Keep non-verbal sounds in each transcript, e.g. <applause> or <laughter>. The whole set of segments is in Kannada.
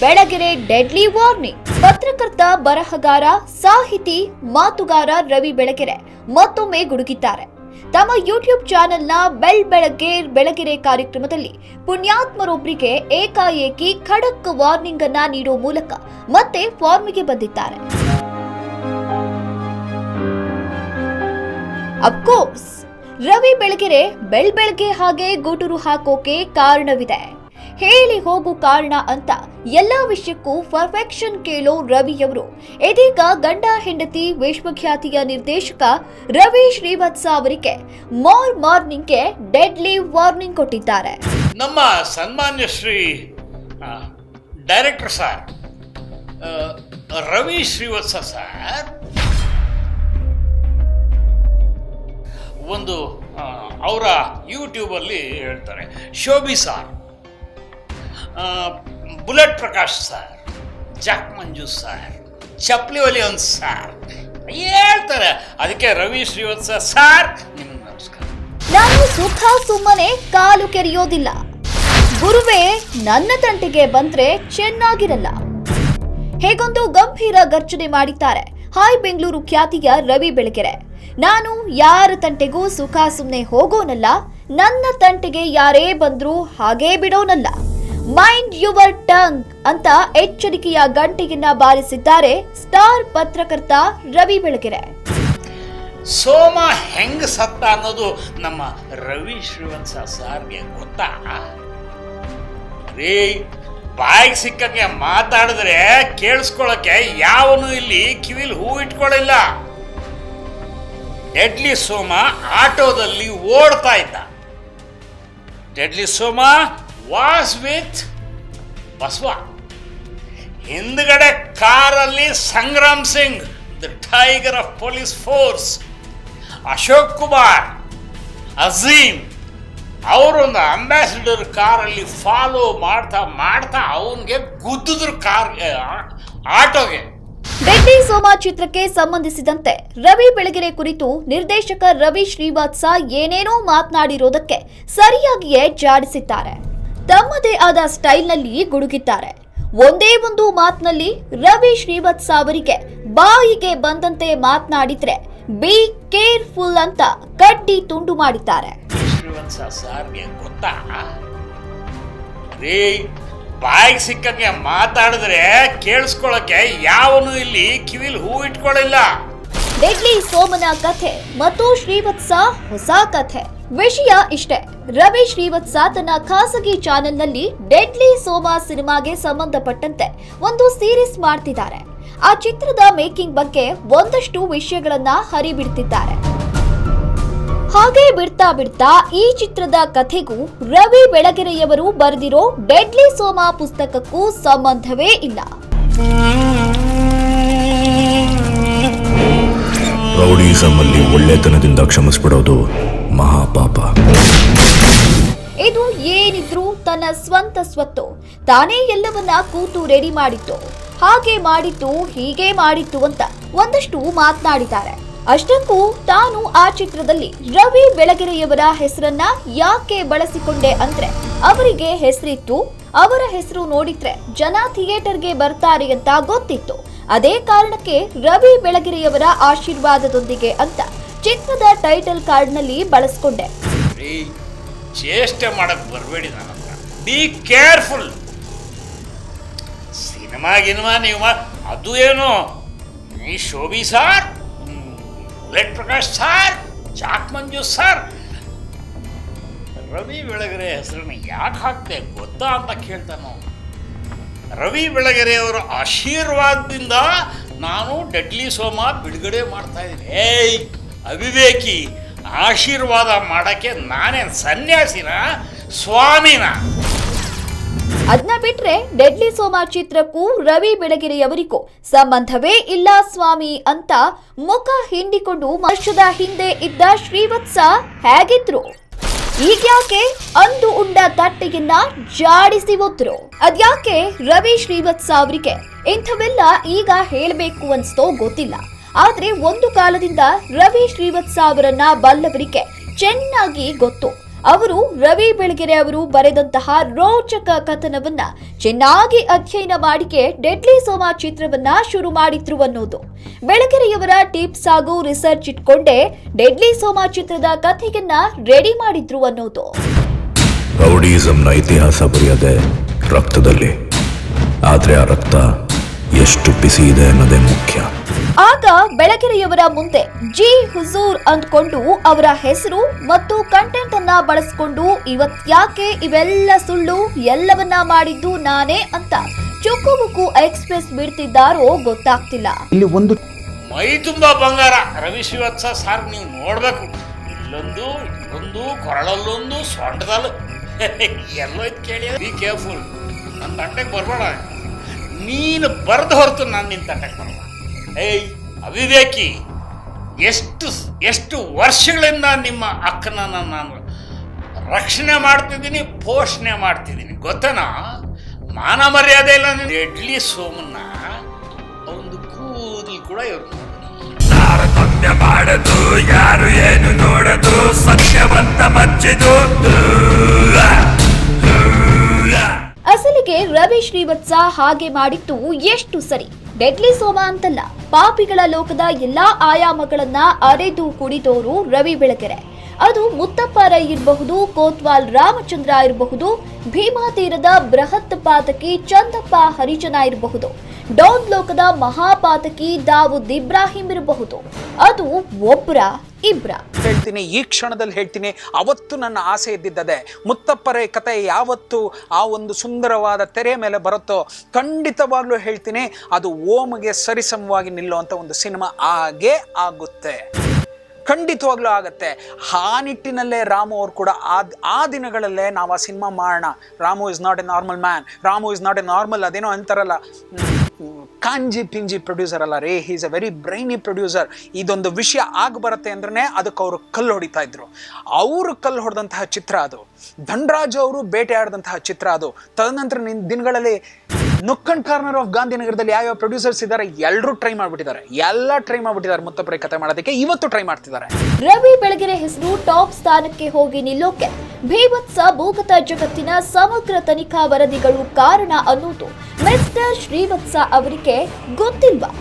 ಬೆಳಗೆರೆ ಡೆಡ್ಲಿ ವಾರ್ನಿಂಗ್ ಪತ್ರಕರ್ತ ಬರಹಗಾರ, ಸಾಹಿತಿ, ಮಾತುಗಾರ ರವಿ ಬೆಳಗೆರೆ ಮತ್ತೊಮ್ಮೆ ಗುಡುಗಿದ್ದಾರೆ. ತಮ್ಮ ಯೂಟ್ಯೂಬ್ ಚಾನೆಲ್ನ ಬೆಳ್ ಬೆಳಗ್ಗೆ, ಬೆಳಗೆರೆ ಕಾರ್ಯಕ್ರಮದಲ್ಲಿ ಪುಣ್ಯಾತ್ಮರೊಬ್ಬರಿಗೆ ಏಕಾಏಕಿ ಖಡಕ್ ವಾರ್ನಿಂಗ್ ಅನ್ನ ನೀಡುವ ಮೂಲಕ ಮತ್ತೆ ಫಾರ್ಮಿಗೆ ಬಂದಿದ್ದಾರೆ. ಅಫ್ಕೋರ್ಸ್ ರವಿ ಬೆಳಗೆರೆ ಬೆಳ್ ಬೆಳಗ್ಗೆ ಹಾಗೆ ಗುಟುರು ಹಾಕೋಕೆ ಕಾರಣವಿದೆ. ಹೇಳಿ ಹೋಗು ಕಾರಣ ಅಂತ ಎಲ್ಲ ವಿಷಯಕ್ಕೂ ಪರ್ಫೆಕ್ಷನ್ ಕೇಳೋ ರವಿಯವರು ಇದೀಗ ಗಂಡ ಹೆಂಡತಿ ವಿಶ್ವಖ್ಯಾತಿಯ ನಿರ್ದೇಶಕ ರವಿ ಶ್ರೀವತ್ಸ ಅವರಿಗೆ ಮಾರ್ ಮಾರ್ನಿಂಗ್ಗೆ ಡೆಡ್ಲಿ ವಾರ್ನಿಂಗ್ ಕೊಟ್ಟಿದ್ದಾರೆ. ನಮ್ಮ ಸನ್ಮಾನ್ಯ Shri director sir Ravi Srivatsa sir ಒಂದು ಅವರ ಯೂಟ್ಯೂಬಲ್ಲಿ ಹೇಳ್ತಾರೆ. Shobhi sir Bullet Prakash sir, Jack Manju sir, ಚಪ್ಲಿ ಒಲಿಯನ್ ಸರ್, ಹೇಳ್ತಾರೆ. ಅದಕ್ಕೆ ರವಿ ಶ್ರೀವತ್ಸ ಸರ್, ನಿಮ್ಗೆ ನಮಸ್ಕಾರ. ನಾನು ಸುಖ ಸುಮ್ಮನೆ ಕಾಲು ಕೆರೆಯೋದಿಲ್ಲ. ಗುರುವೇ, ನನ್ನ ತಂಟೆಗೆ ಬಂದ್ರೆ ಚೆನ್ನಾಗಿರಲ್ಲ. ಹೇಗೊಂದು ಗಂಭೀರ ಗರ್ಜನೆ ಮಾಡಿದ್ದಾರೆ. ಹಾಯ್ ಬೆಂಗಳೂರು ಖ್ಯಾತಿಯ ರವಿ ಬೆಳಗೆರೆ. ನಾನು ಯಾರ ತಂಟೆಗೂ ಸುಖ ಸುಮ್ಮನೆ ಹೋಗೋನಲ್ಲ, ನನ್ನ ತಂಟೆಗೆ ಯಾರೇ ಬಂದ್ರೂ ಹಾಗೇ ಬಿಡೋನಲ್ಲ. ಮೈಂಡ್ ಯುವರ್ ಟಂಗ್ ಅಂತ ಎಚ್ಚರಿಕೆಯ ಗಂಟೆಯನ್ನ ಬಾರಿಸಿದ್ದಾರೆ ಸ್ಟಾರ್ ಪತ್ರಕರ್ತ ರವಿ ಬೆಳಗೆರೆ. ಸೋಮ ಹೆಂಗ್ ಸತ್ತ ಅನ್ನೋದು ನಮ್ಮ ರವಿ ಶ್ರೀವಂತ ಸಾರ್ಗೆ ಗೊತ್ತಾ? ರೀ, ಬಾಯಿಗೆ ಸಿಕ್ಕಂಗೆ ಮಾತಾಡಿದ್ರೆ ಕೇಳಿಸ್ಕೊಳಕ್ಕೆ ಯಾವನು ಇಲ್ಲಿ ಕಿವಿಲಿ ಹೂ ಇಟ್ಕೊಳ್ಳಿಲ್ಲ ಡೆಡ್ಲಿ ಸೋಮ ಆಟೋದಲ್ಲಿ ಓಡ್ತಾ ಇದ್ದ. Deadly Soma was with Basava ಹಿಂದ್ಗಡೆ ಕಾರಲ್ಲಿ Sangram Singh the tiger of police force Ashok Kumar, Azeem ಅವರೊಂದು ಅಂಬಾಸಿಡರ್ ಕಾರಲ್ಲಿ ಫಾಲೋ ಮಾಡ್ತಾ ಮಾಡ್ತಾ ಅವನಿಗೆ ಗುದ್ದಿದ್ರು ಕಾರ್ ಆಟೋಗೆ. ಬೆಟ್ಟಿ ಸೋಮ ಚಿತ್ರಕ್ಕೆ ಸಂಬಂಧಿಸಿದಂತೆ ರವಿ ಬೆಳಗೆರೆ ಕುರಿತು ನಿರ್ದೇಶಕ ರವಿ ಶ್ರೀವಾತ್ಸ ಏನೇನೋ ಮಾತನಾಡಿರೋದಕ್ಕೆ ಸರಿಯಾಗಿಯೇ ಜಾಡಿಸಿದ್ದಾರೆ. ತಮ್ಮದೇ ಆದ ಸ್ಟೈಲ್ನಲ್ಲಿ ಗುಡುಗಿದ್ದಾರೆ. ಒಂದೇ ಒಂದು ಮಾತಿನಲ್ಲಿ ರವಿ ಶ್ರೀವತ್ಸ ಅವರಿಗೆ ಬಾಯಿಗೆ ಬಂದಂತೆ ಮಾತನಾಡಿದ್ರೆ ಬಿ ಕೇರ್ಫುಲ್ ಅಂತ ಕಡ್ಡಿ ತುಂಡು ಮಾಡಿದ್ದಾರೆ. ಬಾಯಿಗೆ ಸಿಕ್ಕಂಗೆ ಮಾತಾಡಿದ್ರೆ ಕೇಳಿಸ್ಕೊಳಕ್ಕೆ ಯಾವನು ಇಲ್ಲಿ ಕಿವಿಲ್ ಹೂ ಇಟ್ಕೊಳ್ಳಿಲ್ಲ. ಡೆಡ್ಲಿ ಸೋಮನ ಕಥೆ ಮತ್ತು ಶ್ರೀವತ್ಸ ಹೊಸ ಕಥೆ. ವಿಷಯ ಇಷ್ಟೇ. ರವಿ ಶ್ರೀವತ್ಸ ತನ್ನ ಖಾಸಗಿ ಚಾನೆಲ್ನಲ್ಲಿ ಡೆಡ್ಲಿ ಸೋಮಾ ಸಿನಿಮಾಗೆ ಸಂಬಂಧಪಟ್ಟಂತೆ ಒಂದು ಸೀರೀಸ್ ಮಾಡ್ತಿದ್ದಾರೆ. ಆ ಚಿತ್ರದ ಮೇಕಿಂಗ್ ಬಗ್ಗೆ ಒಂದಷ್ಟು ವಿಷಯಗಳನ್ನ ಹರಿಬಿಡ್ತಿದ್ದಾರೆ. ಹಾಗೆ ಬಿಡ್ತಾ ಬಿಡ್ತಾ ಈ ಚಿತ್ರದ ಕಥೆಗೂ ರವಿ ಬೆಳಗೆರೆಯವರು ಬರೆದಿರೋ ಡೆಡ್ಲಿ ಸೋಮಾ ಪುಸ್ತಕಕ್ಕೂ ಸಂಬಂಧವೇ ಇಲ್ಲ. ಒಳ್ಳೆತನದಿಂದ ಕ್ಷಮಿಸ್ಬಿಡೋದು ಮಹಾಪಾಪ. ಇದು ಏನಿದ್ರು ತನ್ನ ಸ್ವಂತ ಸ್ವತ್ತು. ತಾನೇ ಎಲ್ಲವನ್ನ ಕೂತು ರೆಡಿ ಮಾಡಿತ್ತು. ಹಾಗೆ ಮಾಡಿತ್ತು ಹೀಗೆ ಮಾಡಿತ್ತು ಅಂತ ಒಂದಷ್ಟು ಮಾತನಾಡಿದ್ದಾರೆ. ಅಷ್ಟಕ್ಕೂ ತಾನು ಆ ಚಿತ್ರದಲ್ಲಿ ರವಿ ಬೆಳಗೆರೆಯವರ ಹೆಸರನ್ನ ಯಾಕೆ ಬಳಸಿಕೊಂಡೆ ಅಂದ್ರೆ ಅವರಿಗೆ ಹೆಸರಿತ್ತು. ಅವರ ಹೆಸರು ನೋಡಿದ್ರೆ ಜನ ಥಿಯೇಟರ್ಗೆ ಬರ್ತಾರೆ ಅಂತ ಗೊತ್ತಿತ್ತು. ಅದೇ ಕಾರಣಕ್ಕೆ ರವಿ ಬೆಳಗೆರೆಯವರ ಆಶೀರ್ವಾದದೊಂದಿಗೆ ಅಂತ ಚಿತ್ರದ ಟೈಟಲ್ ಕಾರ್ಡ್ನಲ್ಲಿ ಬಳಸ್ಕೊಂಡೆ. ಚೇಷ್ಟೆ ಮಾಡಕ್ ಬರಬೇಡಿ ಹತ್ರ. ಬಿ ಕೇರ್ಫುಲ್ ಸಿನಿಮಾ, ಗಿನಿಮಾ ನೀವು ಅದು ಏನು? ಈ Shobhi sir let Prakash sir Jack Manju sir Ravi Belagere ಹೆಸರನ್ನ ಯಾಕೆ ಹಾಕ್ತೆ ಗೊತ್ತಾ ಅಂತ ಕೇಳ್ತಾನು ರವಿ ಬೆಳಗೆರೆಯವರ ಆಶೀರ್ವಾದದಿಂದ ನಾನು ಡೆಡ್ಲಿ ಸೋಮ ಬಿಡುಗಡೆ ಮಾಡ್ತಾ ಇದ್ದೀನಿ. ಏಯ್ ಅವಿವೇಕಿ ಆಶೀರ್ವಾದ ಮಾಡಕ್ಕೆ ನಾನೇನು ಸನ್ಯಾಸಿನ, ಸ್ವಾಮಿನ. ಅದನ್ನ ಬಿಟ್ರೆ ಡೆಡ್ಲಿ ಸೋಮ ಚಿತ್ರಕ್ಕೂ ರವಿ ಬೆಳಗೆರೆಯವರಿಗೂ ಸಂಬಂಧವೇ ಇಲ್ಲ ಸ್ವಾಮಿ ಅಂತ ಮುಖ ಹಿಂಡಿಕೊಂಡು ವರ್ಷದ ಹಿಂದೆ ಇದ್ದ ಶ್ರೀವತ್ಸ ಹೇಗಿದ್ರು? ಈಗ್ಯಾಕೆ ಅಂದು ಉಂಡ ತಟ್ಟೆಯನ್ನ ಜಾಡಿಸಿ ಒದ್ರು ಅದ್ಯಾಕೆ ರವಿ ಶ್ರೀವತ್ಸ ಅವರಿಗೆ ಇಂಥವೆಲ್ಲ ಈಗ ಹೇಳಬೇಕು ಅನ್ಸ್ತೋ ಗೊತ್ತಿಲ್ಲ. ಆದ್ರೆ ಒಂದು ಕಾಲದಿಂದ ರವಿ ಶ್ರೀವತ್ಸ ಅವರನ್ನ ಬಲ್ಲವರಿಗೆ ಚೆನ್ನಾಗಿ ಗೊತ್ತು. ಅವರು ರವಿ ಬೆಳಗೆರೆ ಅವರು ಬರೆದಂತಹ ರೋಚಕ ಕಥನವನ್ನ ಚೆನ್ನಾಗಿ ಅಧ್ಯಯನ ಮಾಡಿಕೆ ಡೆಡ್ಲಿ ಸೋಮಾ ಚಿತ್ರವನ್ನ ಶುರು ಮಾಡಿದ್ರು ಅನ್ನೋದು. ಬೆಳಗೆರೆಯವರ ಟಿಪ್ಸ್ ಹಾಗೂ ರಿಸರ್ಚ್ ಇಟ್ಕೊಂಡೇ ಡೆಡ್ಲಿ ಸೋಮಾ ಚಿತ್ರದ ಕಥೆಯನ್ನ ರೆಡಿ ಮಾಡಿದ್ರು ಅನ್ನೋದು. ರೌಡಿಸಂನ ಇತಿಹಾಸ ಬರೆಯದೆ ರಕ್ತದಲ್ಲಿ. ಆದ್ರೆ ಆ ರಕ್ತ ಎಷ್ಟು ಬಿಸಿ ಇದೆ ಅನ್ನೋದೇ ಮುಖ್ಯ. ಆಗ ಬೆಳಗೆರೆಯವರ ಮುಂದೆ ಜಿ ಹುಜೂರ್ ಅಂದ್ಕೊಂಡು ಅವರ ಹೆಸರು ಮತ್ತು ಕಂಟೆಂಟ್ ಅನ್ನ ಬಳಸ್ಕೊಂಡು ಇವತ್ಯಾಕೆ ಇವೆಲ್ಲ ಸುಳ್ಳು? ಎಲ್ಲವನ್ನ ಮಾಡಿದ್ದು ನಾನೇ ಅಂತ ಚುಕ್ಕುಬುಕ್ಕು ಎಕ್ಸ್ಪ್ರೆಸ್ ಬಿಡ್ತಿದ್ದಾರೋ ಗೊತ್ತಾಗ್ತಿಲ್ಲ. ಇಲ್ಲಿ ಒಂದು ಮೈ ತುಂಬಾ ಬಂಗಾರ. ರವಿ ಶ್ರೀವತ್ಸ ಸಾರ್ ನೀವು ನೋಡ್ಬೇಕು. ಇಲ್ಲೊಂದು ಇಲ್ಲೊಂದು ಕೊರಳಲ್ಲೊಂದು ಸೊಂಟದಲ್ಲೂ. <laughs> ಎಲ್ಲೋ ಇದು ಕೇಳಿ ಬಿ ಕೇರ್ಫುಲ್ ನನ್ನ ತಂಟೆಗೆ ಬರಬೇಡ. ನೀನು ಬರೆದು ಹೊರತು ನಾನು ನಿನ್ನ ತಂಟೆಗೆ ಬರಲ್ಲ ಏಯ್ ಅವಿವೇಕಿ ಎಷ್ಟು ಎಷ್ಟು ವರ್ಷಗಳಿಂದ ನಿಮ್ಮ ಅಕ್ಕನನ್ನ ನಾನು ರಕ್ಷಣೆ ಮಾಡ್ತಿದ್ದೀನಿ ಪೋಷಣೆ ಮಾಡ್ತಿದ್ದೀನಿ. ಗೊತ್ತನ? ಮಾನ ಮರ್ಯಾದೆ ಇಲ್ಲ ನೀನು ಇಡ್ಲಿ ಸೋಮನ್ನ ಒಂದು ಕೂದಲು ಕೂಡ ಇವ್ರು ತಾರತಮ್ಯ ಮಾಡದು ಯಾರು ಏನು ನೋಡದು ಸತ್ಯವಂತ ಮಚ್ಚಿದು. ಅಸಲಿಗೆ ರವಿ ಶ್ರೀವತ್ಸ ಹಾಗೆ ಮಾಡಿತ್ತು ಎಷ್ಟು ಸರಿ? ಡೆಡ್ಲಿ ಸೋಮ ಅಂತಲ್ಲ ಪಾಪಿಗಳ ಲೋಕದ ಎಲ್ಲಾ ಆಯಾಮಗಳನ್ನ ಅರೆದು ಕುಡಿದೋರು ರವಿ ಬೆಳಗೆರೆ. ಅದು ಮುತ್ತಪ್ಪ ರೈ ಇರಬಹುದು, ಕೋತ್ವಾಲ್ ರಾಮಚಂದ್ರ ಇರಬಹುದು, ಭೀಮಾ ತೀರದ ಬೃಹತ್ ಪಾತಕಿ ಚಂದಪ್ಪ ಹರಿಜನ ಇರಬಹುದು. ಡೌನ್ ಲೋಕದ ಮಹಾಪಾತಕಿ ದಾವುದ್ ಇಬ್ರಾಹಿಂ ಇರಬಹುದು. ಅದು ಒಬ್ರ, ಇಬ್ರ. ಹೇಳ್ತೀನಿ, ಈ ಕ್ಷಣದಲ್ಲಿ ಹೇಳ್ತೀನಿ, ಅವತ್ತು ನನ್ನ ಆಸೆ ಇದ್ದಿದ್ದದೆ. ಮುತ್ತಪ್ಪರೆ ಕತೆ ಯಾವತ್ತು ಆ ಒಂದು ಸುಂದರವಾದ ತೆರೆ ಮೇಲೆ ಬರುತ್ತೋ ಖಂಡಿತವಾಗ್ಲೂ ಹೇಳ್ತೀನಿ, ಅದು ಓಮ್ಗೆ ಸರಿಸಮವಾಗಿ ನಿಲ್ಲುವಂತ ಒಂದು ಸಿನಿಮಾ ಆಗೇ ಆಗುತ್ತೆ. ಖಂಡಿತವಾಗ್ಲೂ ಆಗುತ್ತೆ. ಆ ನಿಟ್ಟಿನಲ್ಲೇ ರಾಮು ಅವ್ರು ಕೂಡ ಆ ದಿನಗಳಲ್ಲೇ ನಾವು ಆ ಸಿನಿಮಾ ಮಾಡೋಣ. Ramu is not a normal man Ramu is not a normal ಅದೇನೋ ಅಂತಾರಲ್ಲ. ಕಾಂಜಿ ಪಿಂಜಿ ಪ್ರೊಡ್ಯೂಸರ್ ಅಲ್ಲ ರೇ. Is a very brainy producer ಇದೊಂದು ವಿಷಯ ಆಗಿ ಬರುತ್ತೆ ಅಂದ್ರೆ ಅದಕ್ಕೆ ಅವರು ಕಲ್ಲು ಹೊಡಿತಾ ಇದ್ರು. ಅವರು ಕಲ್ಲು ಹೊಡೆದಂತಹ ಚಿತ್ರ ಅದು. ಧನ್ರಾಜ್ ಅವರು ಬೇಟೆ ಆಡಿದಂತಹ ಚಿತ್ರ ಅದು. ತದನಂತರ ದಿನಗಳಲ್ಲಿ ನುಕ್ಕನ್ ಕಾರ್ನರ್ ಆಫ್ ಗಾಂಧಿನಗರದಲ್ಲಿ ಯಾವ ಪ್ರೊಡ್ಯೂಸರ್ಸ್ ಇದ್ದಾರೆ ಎಲ್ಲರೂ ಟ್ರೈ ಮಾಡ್ಬಿಟ್ಟಿದ್ದಾರೆ. ಎಲ್ಲ ಟ್ರೈ ಮಾಡ್ಬಿಟ್ಟಿದ್ದಾರೆ ಮುತ್ತಪ್ಪರೆ ಕತೆ ಮಾಡೋದಕ್ಕೆ. ಇವತ್ತು ಟ್ರೈ ಮಾಡ್ತಿದ್ದಾರೆ. ರವಿ ಬೆಳಗೆರೆ ಹೆಸರು ಟಾಪ್ ಸ್ಥಾನಕ್ಕೆ ಹೋಗಿ ನಿಲ್ಲೋಕೆ. ಭೀಭತ್ಸ ಭೂಗತ ಜಗತ್ತಿನ ಸಮಗ್ರ ತನಿಖಾ ವರದಿಗಳು ಕಾರಣ ಅನ್ನೋದು. ಮಿಸ್ಟರ್ ಶ್ರೀವತ್ಸ ಅವರಿಗೆ ಗೊತ್ತಿಲ್ವಾ?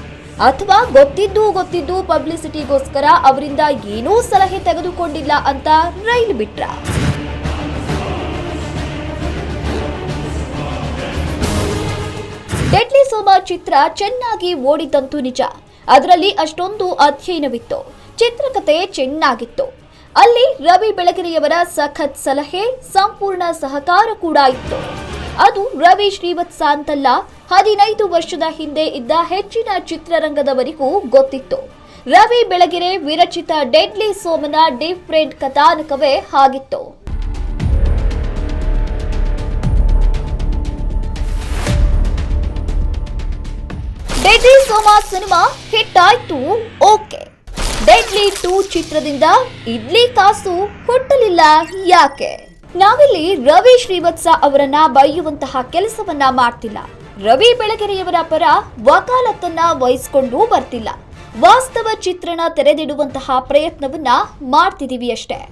ಅಥವಾ ಗೊತ್ತಿದ್ದು ಗೊತ್ತಿದ್ದು ಪಬ್ಲಿಸಿಟಿಗೋಸ್ಕರ ಅವರಿಂದ ಏನೂ ಸಲಹೆ ತೆಗೆದುಕೊಂಡಿಲ್ಲ ಅಂತ ರೈಲು ಬಿಟ್ರ? ಡೆಡ್ಲಿ ಸೋಮಾ ಚಿತ್ರ ಚೆನ್ನಾಗಿ ಓಡಿದಂತೂ ನಿಜ. ಅದರಲ್ಲಿ ಅಷ್ಟೊಂದು ಅಧ್ಯಯನವಿತ್ತು. ಚಿತ್ರಕಥೆ ಚೆನ್ನಾಗಿತ್ತು. ಅಲ್ಲಿ ರವಿ ಬೆಳಗೆರೆಯವರ ಸಖತ್ ಸಲಹೆ, ಸಂಪೂರ್ಣ ಸಹಕಾರ ಕೂಡ ಇತ್ತು. ಅದು ರವಿ ಶ್ರೀವತ್ಸ ಅಂತಲ್ಲ ಹದಿನೈದು ವರ್ಷದ ಹಿಂದೆ ಇದ್ದ ಹೆಚ್ಚಿನ ಚಿತ್ರರಂಗದವರಿಗೂ ಗೊತ್ತಿತ್ತು. ರವಿ ಬೆಳಗೆರೆ ವಿರಚಿತ ಡೆಡ್ಲಿ ಸೋಮನ ಡಿಫ್ರೆಂಟ್ ಕಥಾನಕವೇ ಹಾಗಿತ್ತು ಡೆಡ್ಲಿ ಸೋಮಾ ಸಿನಿಮಾ ಹಿಟ್ ಆಯ್ತು. ಓಕೆ ಡೆಡ್ಲಿ ಟೂ ಚಿತ್ರದಿಂದ ಇಡ್ಲಿ ಕಾಸು ಹುಟ್ಟಲಿಲ್ಲ ಯಾಕೆ? ನಾವಿಲ್ಲಿ ರವಿ ಶ್ರೀವತ್ಸ ಅವರನ್ನ ಬೈಯುವಂತಹ ಕೆಲಸವನ್ನ ಮಾಡ್ತಿಲ್ಲ. ರವಿ ಬೆಳಗೆರೆಯವರ ಪರ ವಕಾಲತ್ತನ್ನ ವಹಿಸಿಕೊಂಡು ಬರ್ತಿಲ್ಲ. ವಾಸ್ತವ ಚಿತ್ರಣ ತೆರೆದಿಡುವಂತಹ ಪ್ರಯತ್ನವನ್ನ ಮಾಡ್ತಿದೀವಿ ಅಷ್ಟೇ.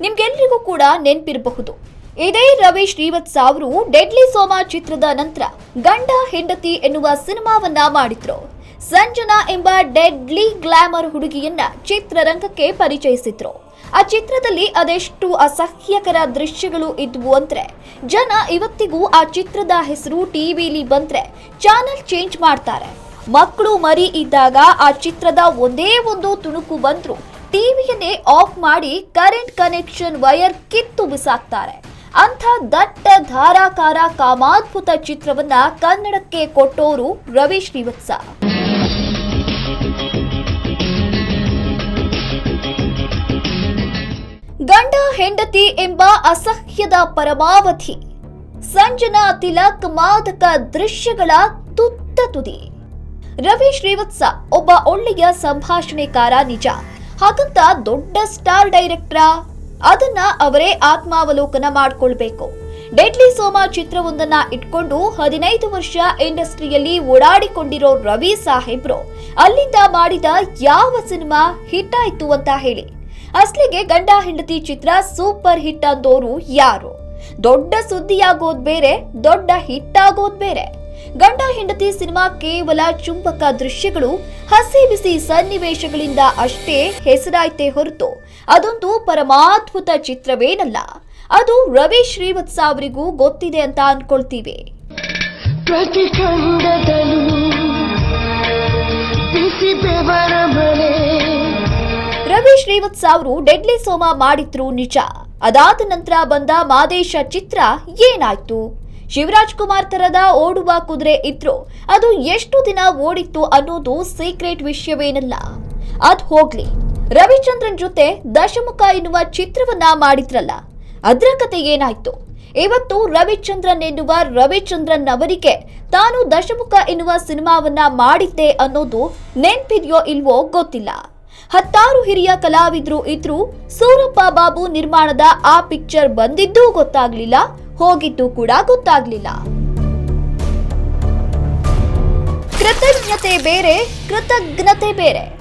ನಿಮ್ಗೆಲ್ರಿಗೂ ಕೂಡ ನೆನ್ಪಿರಬಹುದು. ಇದೇ ರವಿ ಶ್ರೀವತ್ಸ ಅವರು ಡೆಡ್ಲಿ ಸೋಮ ಚಿತ್ರದ ನಂತರ ಗಂಡ ಹೆಂಡತಿ ಎನ್ನುವ ಸಿನಿಮಾವನ್ನ ಮಾಡಿದ್ರು. ಸಂಜನಾ ಎಂಬ ಡೆಡ್ಲಿ ಗ್ಲಾಮರ್ ಹುಡುಗಿಯನ್ನ ಚಿತ್ರರಂಗಕ್ಕೆ ಪರಿಚಯಿಸಿದ್ರು. ಆ ಚಿತ್ರದಲ್ಲಿ ಅದೆಷ್ಟು ಅಸಹ್ಯಕರ ದೃಶ್ಯಗಳು ಇದ್ವು ಅಂದ್ರೆ, ಜನ ಇವತ್ತಿಗೂ ಆ ಚಿತ್ರದ ಹೆಸರು ಟಿವಿಲಿ ಬಂದ್ರೆ ಚಾನೆಲ್ ಚೇಂಜ್ ಮಾಡ್ತಾರೆ. ಮಕ್ಕಳು ಮರಿ ಇದ್ದಾಗ ಆ ಚಿತ್ರದ ಒಂದೇ ಒಂದು ತುಣುಕು ಬಂದ್ರು. ಟಿವಿಯನ್ನೇ ಆಫ್ ಮಾಡಿ ಕರೆಂಟ್ ಕನೆಕ್ಷನ್ ವೈರ್ ಕಿತ್ತು ಬಿಸಾಕ್ತಾರೆ. ಅಂಥ ದಟ್ಟ ಧಾರಾಕಾರ ಕಾಮಾದ್ಭುತ ಚಿತ್ರವನ್ನ ಕನ್ನಡಕ್ಕೆ ಕೊಟ್ಟೋರು ರವಿ ಶ್ರೀವತ್ಸ. ಗಂಡ ಹೆಂಡತಿ ಎಂಬ ಅಸಹ್ಯದ ಪರಮಾವಧಿ. ಸಂಜನಾ ತಿಲಕ್ ಮಾದಕ ದೃಶ್ಯಗಳ ತುತ್ತ ತುದಿ. ರವಿ ಶ್ರೀವತ್ಸ ಒಬ್ಬ ಒಳ್ಳೆಯ ಸಂಭಾಷಣೆಕಾರ ನಿಜ. ಹಾಗಂತ ದೊಡ್ಡ ಸ್ಟಾರ್ ಡೈರೆಕ್ಟ್ರ ಅದನ್ನ ಅವರೇ ಆತ್ಮಾವಲೋಕನ ಮಾಡ್ಕೊಳ್ಬೇಕು. ಡೆಡ್ಲಿ ಸೋಮ ಚಿತ್ರವೊಂದನ್ನ ಇಟ್ಕೊಂಡು ಹದಿನೈದು ವರ್ಷ ಇಂಡಸ್ಟ್ರಿಯಲ್ಲಿ ಓಡಾಡಿಕೊಂಡಿರೋ ರವಿ ಸಾಹೇಬ್ರು, ಅಲ್ಲಿಂದ ಮಾಡಿದ ಯಾವ ಸಿನಿಮಾ ಹಿಟ್ ಆಯ್ತು ಅಂತ ಹೇಳಿ. ಅಸ್ಲಿಗೆ ಗಂಡ ಹೆಂಡತಿ ಚಿತ್ರ ಸೂಪರ್ ಹಿಟ್ ಅಂದೋರು ಯಾರು? ದೊಡ್ಡ ಸುದ್ದಿಯಾಗೋದ್ ಬೇರೆ, ದೊಡ್ಡ ಹಿಟ್ ಆಗೋದ್ ಬೇರೆ. ಗಂಡ ಹೆಂಡತಿ ಸಿನಿಮಾ ಕೇವಲ ಚುಂಬಕ ದೃಶ್ಯಗಳು ಹಸಿ ಬಿಸಿ ಸನ್ನಿವೇಶಗಳಿಂದ ಅಷ್ಟೇ ಹೆಸರಾಯ್ತೇ ಹೊರತು ಅದೊಂದು ಪರಮಾದ್ಭುತ ಚಿತ್ರವೇನಲ್ಲ. ಅದು ರವಿ ಶ್ರೀವತ್ಸ ಅವರಿಗೂ ಗೊತ್ತಿದೆ ಅಂತ ಅನ್ಕೊಳ್ತೀವಿ. ರವಿ ಶ್ರೀವತ್ಸ ಅವರು ಡೆಡ್ಲಿ ಸೋಮ ಮಾಡಿದ್ರು ನಿಜ. ಅದಾದ ನಂತರ ಬಂದ ಮಾದೇಶ ಚಿತ್ರ ಏನಾಯ್ತು? ಶಿವರಾಜ್ ಕುಮಾರ್ ತರದ ಓಡುವ ಕುದುರೆ ಇದ್ರು. ಅದು ಎಷ್ಟು ದಿನ ಓಡಿತ್ತು ಅನ್ನೋದು ಸೀಕ್ರೆಟ್ ವಿಷಯವೇನಲ್ಲ. ಅದ್ ಹೋಗ್ಲಿ. ರವಿಚಂದ್ರನ್ ಜೊತೆ ದಶಮುಖ ಎನ್ನುವ ಚಿತ್ರವನ್ನ ಮಾಡಿದ್ರಲ್ಲ. ಅದ್ರ ಕತೆ ಏನಾಯ್ತು? ಇವತ್ತು ರವಿಚಂದ್ರನ್ ಎನ್ನುವ ರವಿಚಂದ್ರನ್ ಅವರಿಗೆ ತಾನು ದಶಮುಖ ಎನ್ನುವ ಸಿನಿಮಾವನ್ನ ಮಾಡಿದ್ದೆ ಅನ್ನೋದು ನೆನ್ಪಿದ್ಯೋ ಇಲ್ವೋ ಗೊತ್ತಿಲ್ಲ. ಹತ್ತಾರು ಹಿರಿಯ ಕಲಾವಿದ್ರು ಇದ್ರು. ಸೂರಪ್ಪ ಬಾಬು ನಿರ್ಮಾಣದ ಆ ಪಿಕ್ಚರ್ ಬಂದಿದ್ದೂ ಗೊತ್ತಾಗ್ಲಿಲ್ಲ. ಹೋಗಿದ್ದು ಕೂಡ ಗೊತ್ತಾಗ್ಲಿಲ್ಲ. ಕೃತಜ್ಞತೆ ಬೇರೆ ಕೃತಜ್ಞತೆ ಬೇರೆ.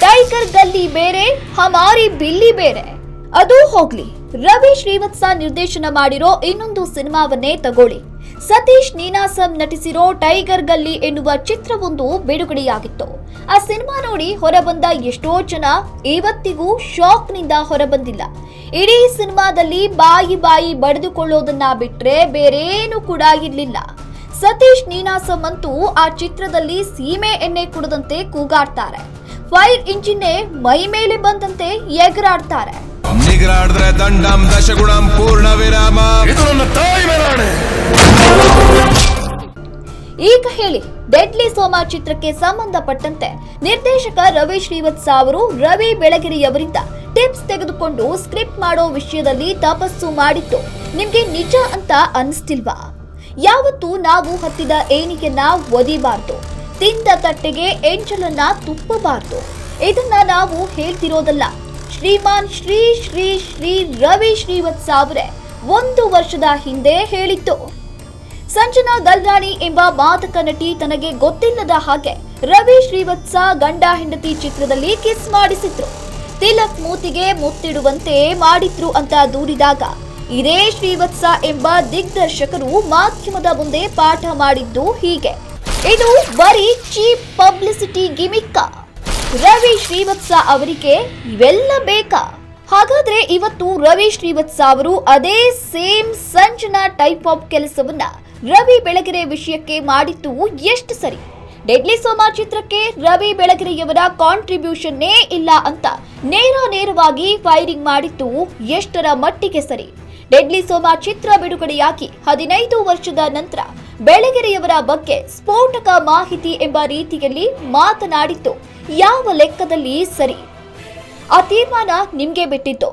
ಟೈಗರ್ ಗಲ್ಲಿ ಬೇರೆ, ಹಮಾರಿ ಬಿಲ್ಲಿ ಬೇರೆ. ಅದು ಹೋಗ್ಲಿ. ರವಿ ಶ್ರೀವತ್ಸ ನಿರ್ದೇಶನ ಮಾಡಿರೋ ಇನ್ನೊಂದು ಸಿನಿಮಾವನ್ನೇ ತಗೊಳ್ಳಿ. ಸತೀಶ್ ನೀನಾಸಂ ನಟಿಸಿರೋ ಟೈಗರ್ ಗಲ್ಲಿ ಎನ್ನುವ ಚಿತ್ರವೊಂದು ಬಿಡುಗಡೆಯಾಗಿತ್ತು. ಆ ಸಿನಿಮಾ ನೋಡಿ ಹೊರಬಂದ ಎಷ್ಟೋ ಜನ ಇವತ್ತಿಗೂ ಶಾಕ್ನಿಂದ ಹೊರಬಂದಿಲ್ಲ. ಇಡೀ ಸಿನಿಮಾದಲ್ಲಿ ಬಾಯಿ ಬಾಯಿ ಬಡಿದುಕೊಳ್ಳೋದನ್ನ ಬಿಟ್ರೆ ಬೇರೇನು ಕೂಡ ಇರಲಿಲ್ಲ. ಸತೀಶ್ ನೀನಾಸಂ ಅಂತೂ ಆ ಚಿತ್ರದಲ್ಲಿ ಸೀಮೆ ಎಣ್ಣೆ ಕುಡದಂತೆ ಕೂಗಾಡ್ತಾರೆ. ಫೈರ್ ಇಂಜಿನ್ನೇ ಮೈ ಮೇಲೆ ಬಂದಂತೆ ಎಗರಾಡ್ತಾರೆ. ನಿಗ್ರಾಡಿದ್ರೆ ದಂಡಂ ದಶಗುಣಂ ಪೂರ್ಣ ವಿರಾಮ. ಇದು ನನ್ನ ತಾಯಿ ಮೇಲಾಣೆ. ಈಗ ಹೇಳಿ ಡೆಡ್ಲಿ ಸೋಮ ಚಿತ್ರಕ್ಕೆ ಸಂಬಂಧಪಟ್ಟಂತೆ ನಿರ್ದೇಶಕ ರವಿ ಶ್ರೀವತ್ಸ ಅವರು ರವಿ ಬೆಳಗಿರಿಯವರಿಂದ ಟಿಪ್ಸ್ ತೆಗೆದುಕೊಂಡು ಸ್ಕ್ರಿಪ್ಟ್ ಮಾಡೋ ವಿಷಯದಲ್ಲಿ ತಪಸ್ಸು ಮಾಡಿತ್ತು ನಿಮ್ಗೆ ನಿಜ ಅಂತ ಅನಿಸ್ತಿಲ್ವಾ? ಯಾವತ್ತು ನಾವು ಹತ್ತಿದ ಏಣಿಗೆನ್ನ ಒದಿಬಾರ್ದು ತಿಂದ ತಟ್ಟೆಗೆ ಎಂಚಲನ್ನ ತುಪ್ಪಬಾರ್ದು. ಇದನ್ನ ನಾವು ಹೇಳ್ತಿರೋದಲ್ಲ ಶ್ರೀಮಾನ್ ಶ್ರೀ ಶ್ರೀ ಶ್ರೀ ರವಿ ಶ್ರೀವತ್ಸ ಅವರೇ ಒಂದು ವರ್ಷದ ಹಿಂದೆ ಹೇಳಿತ್ತು. ಸಂಜನಾ ಗಲ್ರಾಣಿ ಎಂಬ ಮಾದಕ ನಟಿ ತನಗೆ ಗೊತ್ತಿಲ್ಲದ ಹಾಗೆ ರವಿ ಶ್ರೀವತ್ಸ ಗಂಡ ಹೆಂಡತಿ ಚಿತ್ರದಲ್ಲಿ ಕಿಸ್ ಮಾಡಿಸಿದ್ರು. ತಿಲಕ್ ಮೂತಿಗೆ ಮುತ್ತಿಡುವಂತೆ ಮಾಡಿದ್ರು ಅಂತ ದೂರಿದಾಗ ಇದೇ ಶ್ರೀವತ್ಸ ಎಂಬ ದಿಗ್ದರ್ಶಕರು ಮಾಧ್ಯಮದ ಮುಂದೆ ಪಾಠ ಮಾಡಿದ್ದು ಹೀಗೆ. ಇದು ಬರೀ ಚೀಪ್ ಪಬ್ಲಿಸಿಟಿ ಗಿಮಿಕ್ಕ. ರವಿ ಶ್ರೀವತ್ಸ ಅವರಿಗೆ ಇವೆಲ್ಲ ಬೇಕಾ? ಹಾಗಾದ್ರೆ ಇವತ್ತು ರವಿ ಶ್ರೀವತ್ಸ ಅವರು ಅದೇ ಸೇಮ್ ಸಂಚನ ಟೈಪ್ ಆಫ್ ಕೆಲಸವನ್ನ ರವಿ ಬೆಳಗೆರೆ ವಿಷಯಕ್ಕೆ ಮಾಡಿದ್ದು ಎಷ್ಟು ಸರಿ? ಡೆಡ್ಲಿ ಸೋಮಾ ಚಿತ್ರಕ್ಕೆ ರವಿ ಬೆಳಗೆರೆಯವರ ಕಾಂಟ್ರಿಬ್ಯೂಷನ್ನೇ ಇಲ್ಲ ಅಂತ ನೇರ ನೇರವಾಗಿ ಫೈರಿಂಗ್ ಮಾಡಿದ್ದು ಎಷ್ಟರ ಮಟ್ಟಿಗೆ ಸರಿ? ಡೆಡ್ಲಿ ಸೋಮಾ ಚಿತ್ರ ಬಿಡುಗಡೆಯಾಗಿ ಹದಿನೈದು ವರ್ಷದ ನಂತರ ಬೆಳಗೆರೆಯವರ ಬಗ್ಗೆ ಸ್ಫೋಟಕ ಮಾಹಿತಿ ಎಂಬ ರೀತಿಯಲ್ಲಿ ಮಾತನಾಡಿತ್ತು. ಯಾವ ಲೆಕ್ಕದಲ್ಲಿ ಸರಿ? ಆ ತೀರ್ಮಾನ ನಿಮ್ಗೆ ಬಿಟ್ಟಿತ್ತು.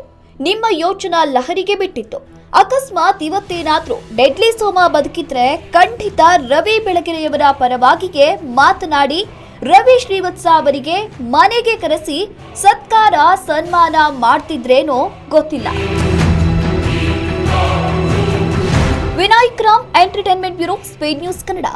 ನಿಮ್ಮ ಯೋಚನಾ ಲಹರಿಗೆ ಬಿಟ್ಟಿತ್ತು. ಅಕಸ್ಮಾತ್ ಇವತ್ತೇನಾದ್ರೂ ಡೆಡ್ಲಿ ಸೋಮ ಬದುಕಿದ್ರೆ ಖಂಡಿತ ರವಿ ಬೆಳಗೆರೆಯವರ ಪರವಾಗಿಗೆ ಮಾತನಾಡಿ ರವಿ ಶ್ರೀವತ್ಸ ಅವರಿಗೆ ಮನೆಗೆ ಕರೆಸಿ ಸತ್ಕಾರ ಸನ್ಮಾನ ಮಾಡ್ತಿದ್ರೇನೋ ಗೊತ್ತಿಲ್ಲ. Vinayak Ram entertainment bureau speed news Kannada